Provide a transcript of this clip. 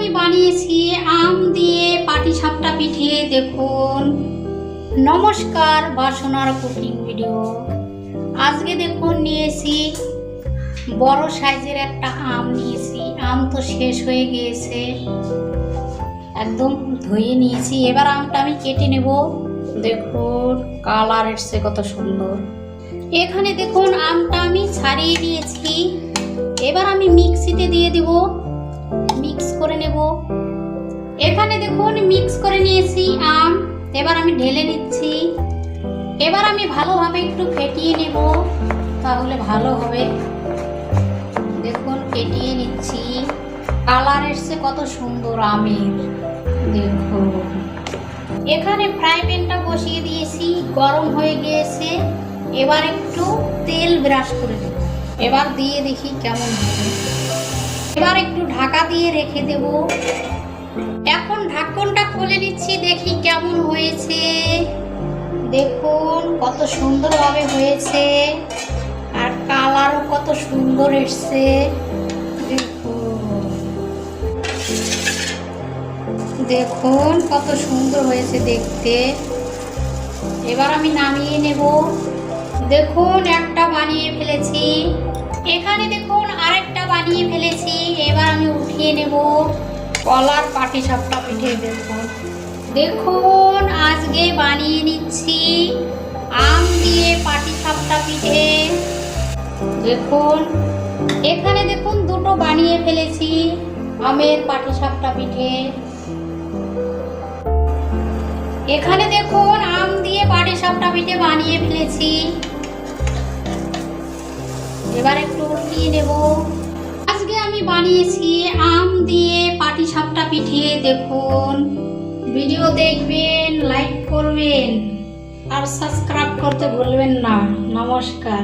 আমি বানিয়েছি আম দিয়ে পাটি সাপটা পিঠে, দেখুন। নমস্কার, বাসনার কুকিং ভিডিও। আজকে দেখুন, নিয়েছি বড় সাইজের একটা আম নিয়েছি। আম তো শেষ হয়ে গিয়েছে। একদম ধুয়ে নিয়েছি। এবার আমটা আমি কেটে নেব। দেখুন, কালার এসছে কত সুন্দর। এখানে দেখুন, আমটা আমি ছাড়িয়ে দিয়েছি। এবার আমি মিক্সিতে দিয়ে এখানে দেখুন মিক্স করে নিয়েছি আম। এবার আমি ঢেলে নিচ্ছি। এবার আমি ভালোভাবে একটু ফেটিয়ে নেব, তাহলে ভালো হবে। দেখুন, ফেটিয়ে নিচ্ছি। কালার এসছে কত সুন্দর আমের। দেখুন। এখানে ফ্রাই প্যানটা বসিয়ে দিয়েছি, গরম হয়ে গিয়েছে। এবার একটু তেল ব্রাশ করে দেব এবার দিয়ে দেখি কেমন হবে। এবার একটু ঢাকা দিয়ে রেখে দেব। এখন ঢাকনটা খুলে নিচ্ছি, দেখি কেমন হয়েছে। দেখুন কত সুন্দরভাবে হয়েছে। আর কালারও কত সুন্দর এসছে। দেখুন। কত সুন্দর হয়েছে দেখতে। এবার আমি নামিয়ে নেব। দেখুন একটা বানিয়ে ফেলেছি। এখানে দেখুন আরেকটা বানিয়ে ফেলেছি। এবার আমি উঠিয়ে নেব। কলার পাটি সাপটা পিঠে দেখুন দেখুন, আজকে বানিয়ে নিচ্ছি আম দিয়ে পাটি সাপটা পিঠে। দেখুন, এখানে দেখুন দুটো বানিয়ে ফেলেছি আমের পাটি সাপটা পিঠে। এখানে দেখুন, আম দিয়ে পাটি সাপটা পিঠে বানিয়ে ফেলেছি। এবার একটু উল্টিয়ে নেব। আজকে আমি বানিয়েছি আম দিয়ে পাটি সাপটা পিঠে দেখুন। ভিডিও দেখবেন লাইক করবেন, আর সাবস্ক্রাইব করতে ভুলবেন না। নমস্কার।